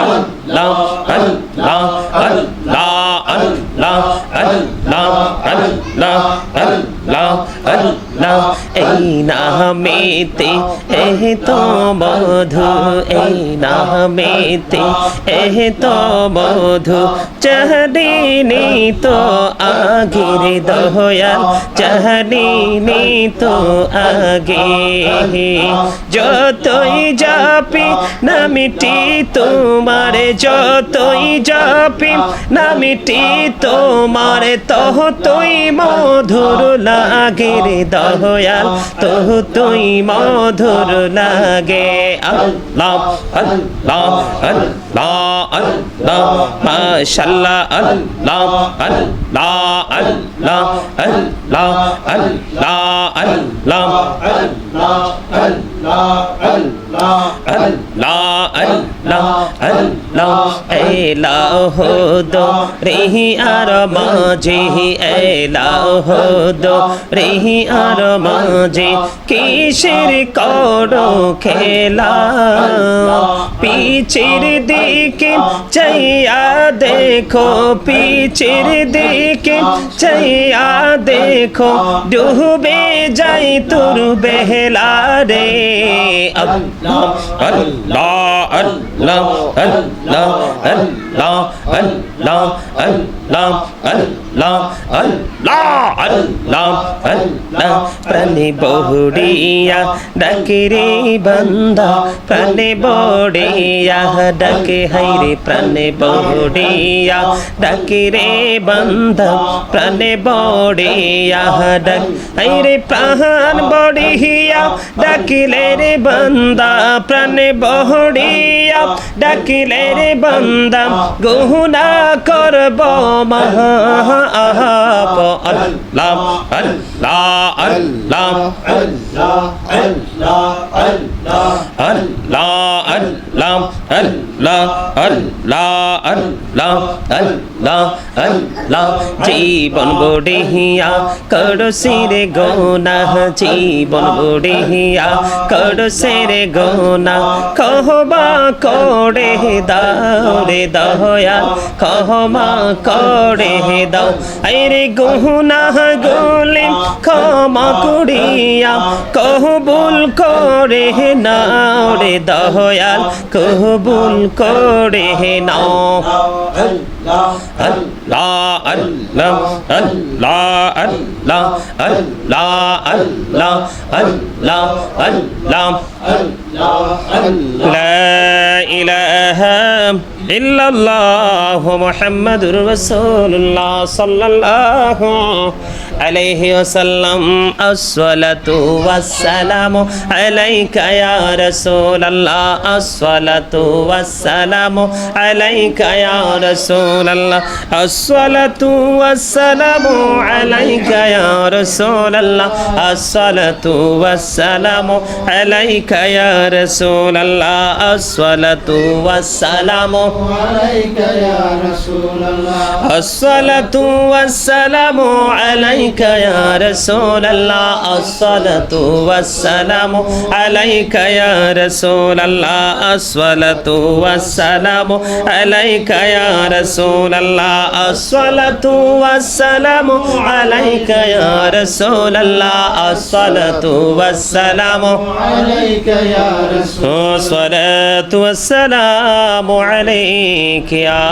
আল্লাহ আল্লাহ আল্লাহ আল্লাহ আল্লাহ আল্লাহ আল্লাহ আল্লাহ এই নামেতে এহ তো বধু, এই নামেতে এহ তো মধু চাহদিনি তো আগের দয়াল চাহদিনি তো আগে। যতই যাপি নামিটি তোমার, যতই যাপি নামিটি তোমার তহ তুই মধুর লাগে রে দয়াল তহ তুই মধুর লাগে। আল্লাহ আল্লাহ আল্লাহ। দো রেহি আর মাঝে এলাহ দো রেহি আর মাঝে কিসের করো খেলা পিছের দিকে চাইয়া দেখো পিছের দিকে চাইয়া দেখো ডুবে যাই তোর বেহলা রে আল্লাহ আল্লাহ আল্লাহ আল্লাহ আল্লাহ আল্লাহ আল্লাহ আল্লাহ আল্লাহ আল্লাহ আল্লাহ প্রাণে বহুড়িয়া ডাকে রে বন্দা প্রাণে বড়িয়া ডাকে হাইরে প্রাণে বড়িয়া ডাকে রে বন্দা প্রাণে বড়িয়া ডাক হাইরে প্রাণ বড়িয়া ডাকিলে রে বন্দা প্রাণে বড়িয়া ডাকিলে রে বন্দা গহুনা করব মহা আহাপ আল্লাহ আল্লাহ আল্লাহ আল্লাহ আল্লাহ আল্লাহ আল্লাহ আল্লাহ আল্লাহ আল্লাহ জীবন বড়িয়া, করো সিরে গোনা জীবন বড়িয়া, করো সিরে গোনা কহবা করে দাও রে দয়া। কহমা করে দাও। আরে গহুনা গুলি ক্ষমা করিয়া, কহবুল করে নাও রে দয়াল। কহবুল করে পড়ে নাও। لا لا لا لا لا لا لا لا لا إله إلا الله محمد رسول الله صلى الله عليه وسلم. الصلاة والسلام عليك يا رسول الله الصلاة والسلام عليك يا رسول الله আসসালাতু ওয়াসসালামু আলাইকা ইয়া রাসূলুল্লাহ। আসসালাতু ওয়াসসালামু আলাইকা ইয়া রাসূলুল্লাহ। আসসালাতু ওয়াসসালামু আলাইকা ইয়া রাসূলুল্লাহ। আসসালাতু ওয়াসসালামু আলাইকা ইয়া রাসূলুল্লাহ। আসসালাতু ওয়াসসালামু আলাইকা ইয়া الصلاة والسلام عليك يا رسول الله. الصلاة والسلام عليك يا رسول الله. الصلاة والسلام عليك يا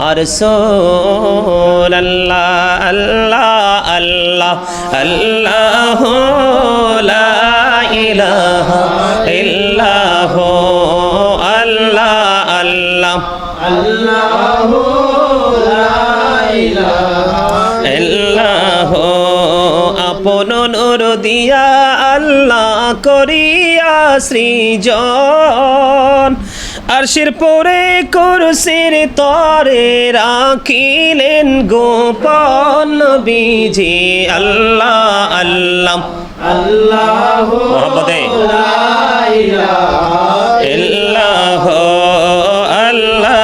رسول الله. الله الله الله لا إله إلا هو. আল্লাহু আপন দিয়া আল্লাহ করিয়া সৃজন। আরশির পরে কুরসির তরে রাখিলেন গোপন বিজি আল্লাহ আল্লাহ। আল্লাহ আল্লাহ আল্লাহ।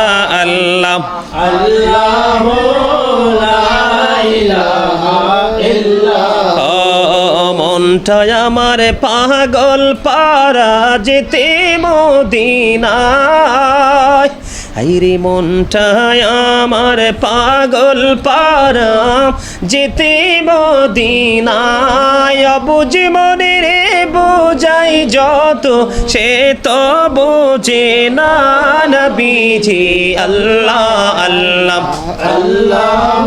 মনটায় আমার পাগল পারা যেতে মদিনায়। আইরে মনটা আমার পাগল পারা। যেতে মদিনায় অবুঝ মনে রে বোঝাই যত, সে তো বোঝে না নবীজি আল্লাহ আল্লাহ আল্লাহ।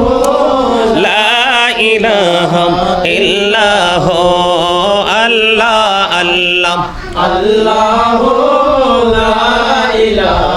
লা ইলাহা ইল্লাহ, আল্লাহ আল্লাহ। আল্লাহ ইলাহা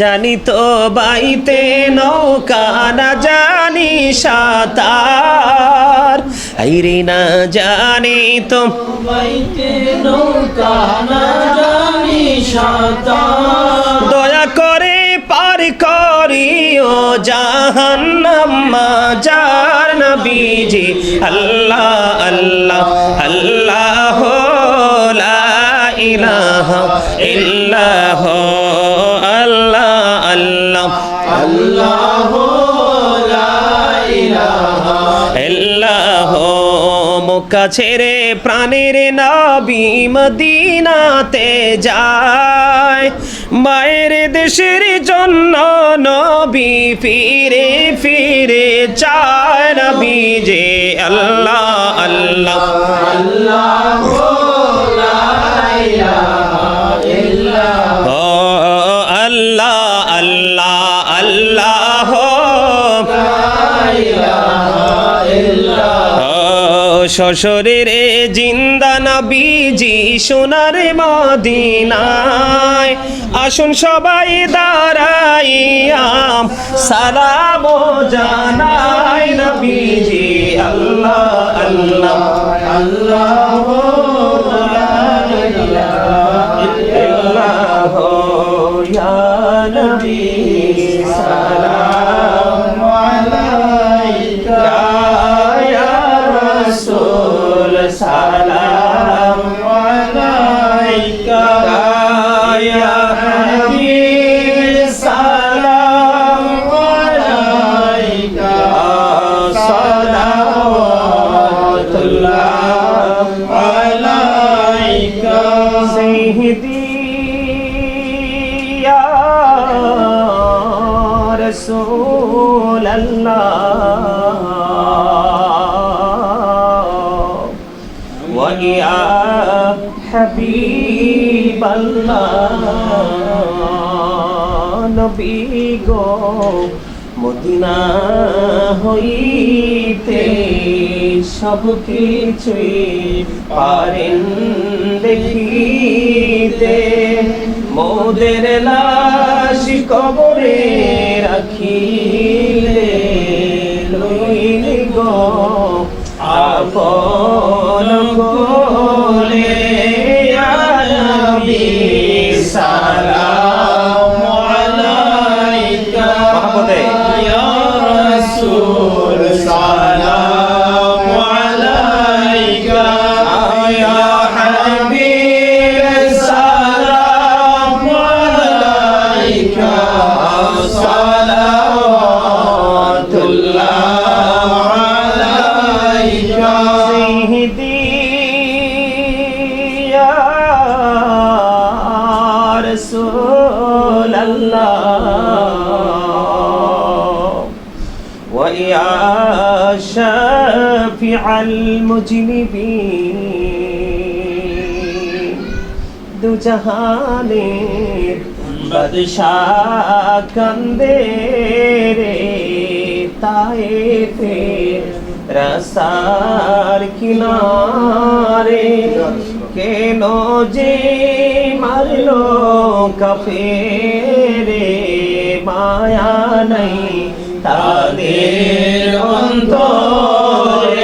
জানি তো বাইতে নৌকা, না জানি সাঁতার। আইরে না জানি তো বাইতে নৌকা, না জানি সাঁতার। দয়া করে পার করিও জাহান্নাম যার নবীজি। আল্লাহ আল্লাহ আল্লাহ, লা ইলাহা ইল্লাহ মক্কা ছেড়ে প্রাণের নাবি মদিনাতে যায়। মায়ের দেশের জন্য নবী ফিরে ফিরে চায় নবী যে আল্লাহ আল্লাহ আল্লাহ। শ্বশুরের জিন্দা নবীজি সোনার মদিনায়। আসুন সবাই দাঁড়াইয়াম সালাম জানাই নবীজি, আল্লাহ আল্লাহ আল্লাহ লা ইলাহা ইল্লাল্লাহ রাসূল সালাম। বাংলা নবী গো, মদিনা হইতে সব কিছুই পারেন দেখিতে। মোদের লাশ কবরে রাখিলে লইলে গো, আপন গোলে আলবি সালাম। মুজলিবি দুজাহানে বাদশাহ কান্দে রে তায়েতে রাসার কিনারে। কেন যে মারলো কাফেরে মায়া নাই তাদের অন্তর।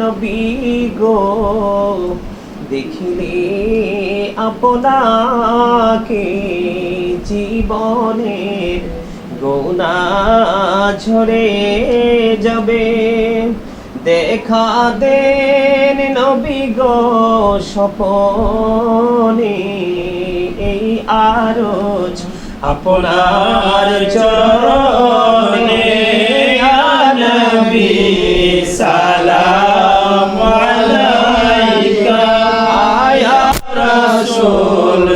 নবী গো, দেখিলে আপনাকে জীবনে গোনা ঝরে যাবে। দেখা দেন নবী গো সপনে এই আরও আপনার চরণে। সালাম আলাইকা। আয়া রাসূল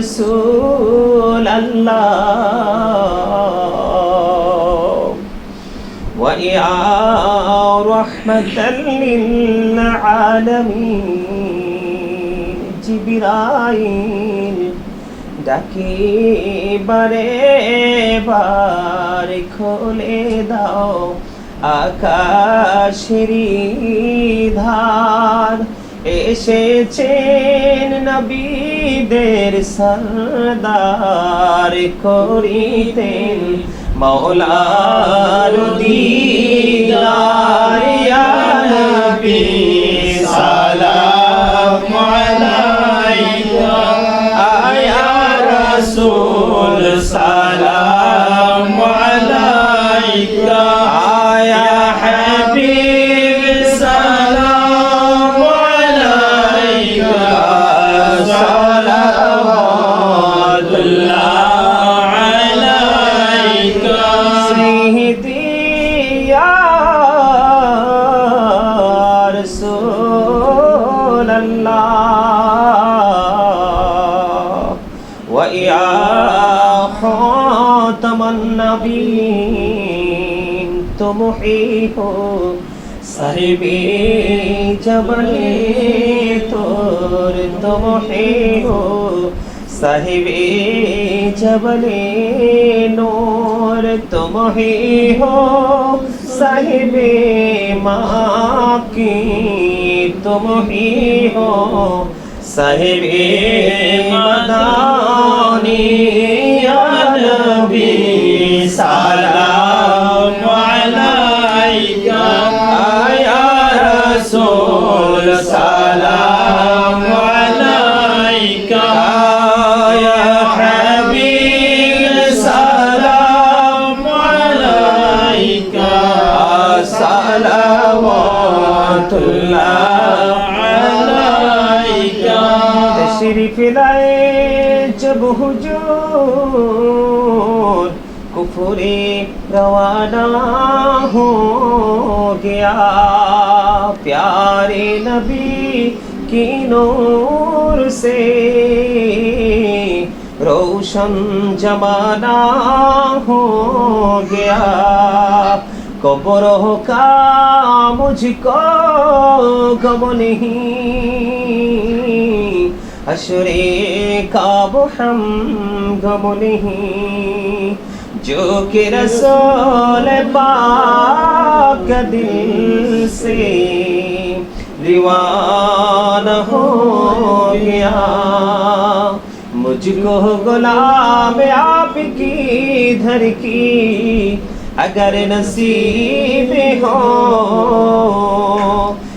رسول الله ويا رحمة للعالمين جبرائيل ডাকি বারে বার খোলে দাও আকাশেরি ধার এসেছেন নবীদের সরদার করিতেন মৌলার দিদার নবী সালাম আলাইকা আয়া রাসূল সালাম محیط ہو صاحبی جبلی تور تو محیط ہو صاحبی جبلی نور تو محیط ہو صاحب ماں کی تم ہی ہو صاحب गया प्यारे नबी की नूर से रोशन जमाना हो गया कब्र का मुझको गम नहीं हशरे का वो हम गम नहीं جو کہ رسول پاک دل سے دیوان ہو گیا۔ مجھ کو غلام آپ کی دھر کی اگر نصیب ہو،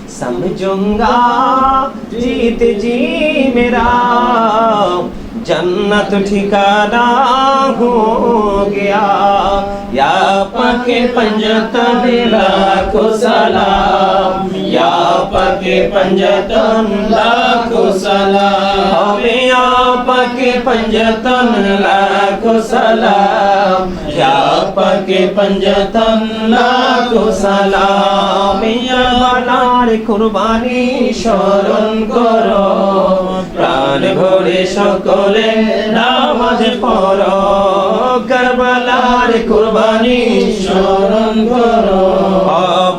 سمجھوں گا، جیت جی میرا۔ جنت ٹھکانا ہو گیا۔ یا پاک دلا کو سلام۔ یا پاک پنجتن کو سلام۔ ہمیں یا پاک پنجتن کو سلام۔ یا پاک پنجتن کو سلام۔ یا نار قربانی شورن کرو۔ প্রাণ ভরে সকলে নামাজ পড়ো। কারবালার কুরবানি স্মরণ করো।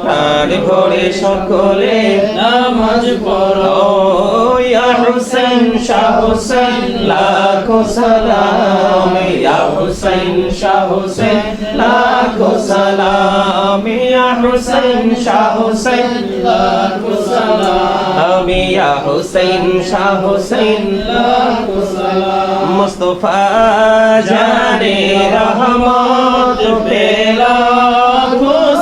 প্রাণ ভরে সকলে নামাজ ইয়া হুসেন, শাহ হুসেন, লাখো সালাম। ইয়া হুসেন, শাহ হুসেন, লাখো সালাম ইয়া হুসেন শাহ হুসেন লাখো সালাম ইয়া হুসেন শাহ হুসেন লাখো সালাম জানে রহমত পেলা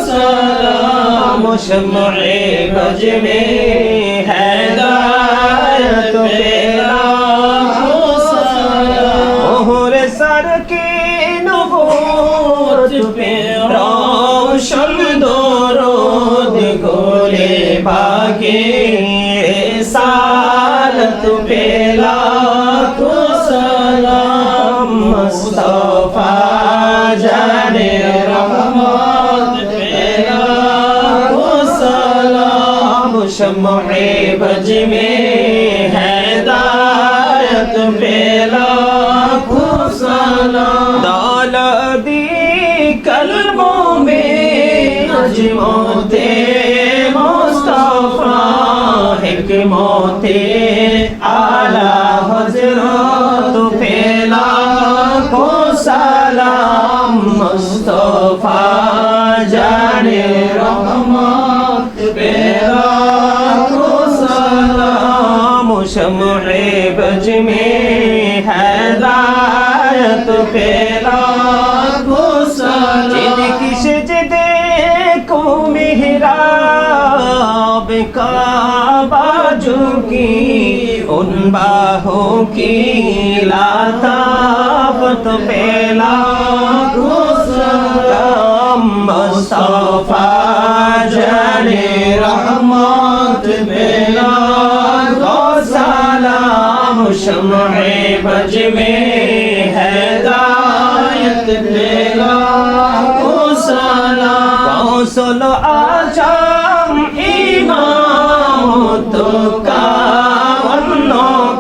সালাম। শমে গজ بارے بج میں ہے دارت پھیلا دالا دی قلبوں میں عجموت مصطفیٰ حکموت اعلی کو مصطفیٰ، جان رحمان لمحے بج میں ہے حیرات پھیلا جن کی سجدے کو محراب کعبہ باجو کی ان باہوں کی لاتافت پھیلا مصطفیٰ جل رحمت میلا सलाम शमए बज में हैदायत पेला को सलाम कौशल आजम इमाम तो का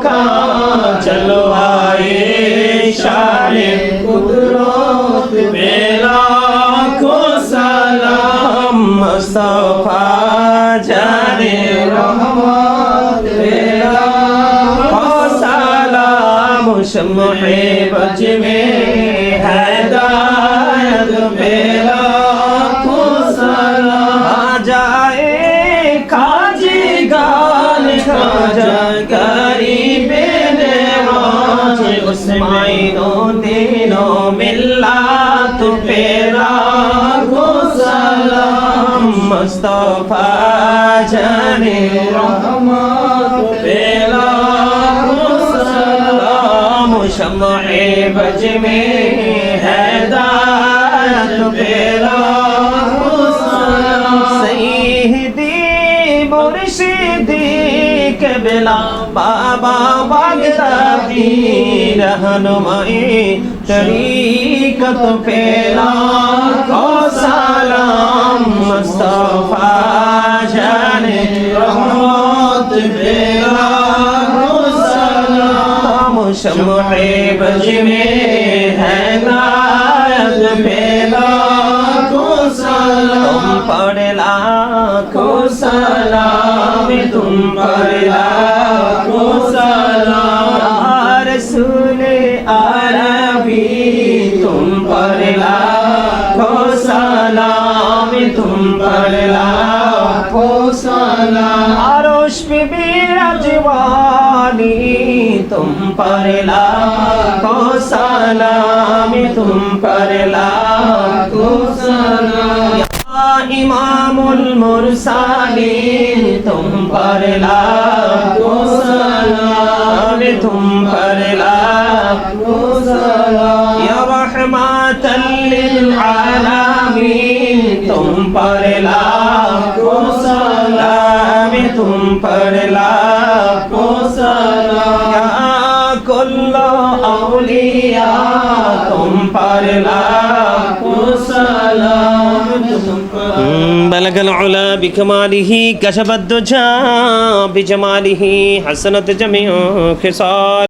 का चलो आए शारे कुदरत बेला को सलाम मुस्तफा जाने रहमत شمع بج میں ہدایت میرا آ جائے کاجی گال کاجا گری میرے اس مائنوں دینوں ملا تو پیرا کو سلام مصطفیٰ جانے رحمت بج میں حیدار پیرا سیدی مرشدی کے بلا بابا بغدادی رہنمائی طریقت پیلا کو سلام مصطفیٰ جانے رحمت پیلا रहमत पेला को सलाम शमए बज में हैदायत पेला को सलाम तुम पर लाखो सलाम तुम पर پر لاکھو سلام تم پر لاکھو سلام یا امام المرسلین تم پر لاکھو سلام تم پر لاکھو سلام یا رحمت للعالمین تم پر لاکھو سلام تم پر لاکھو سلام بلغ العلا بكماله كشف الدجى بجماله حسنت جميع خصال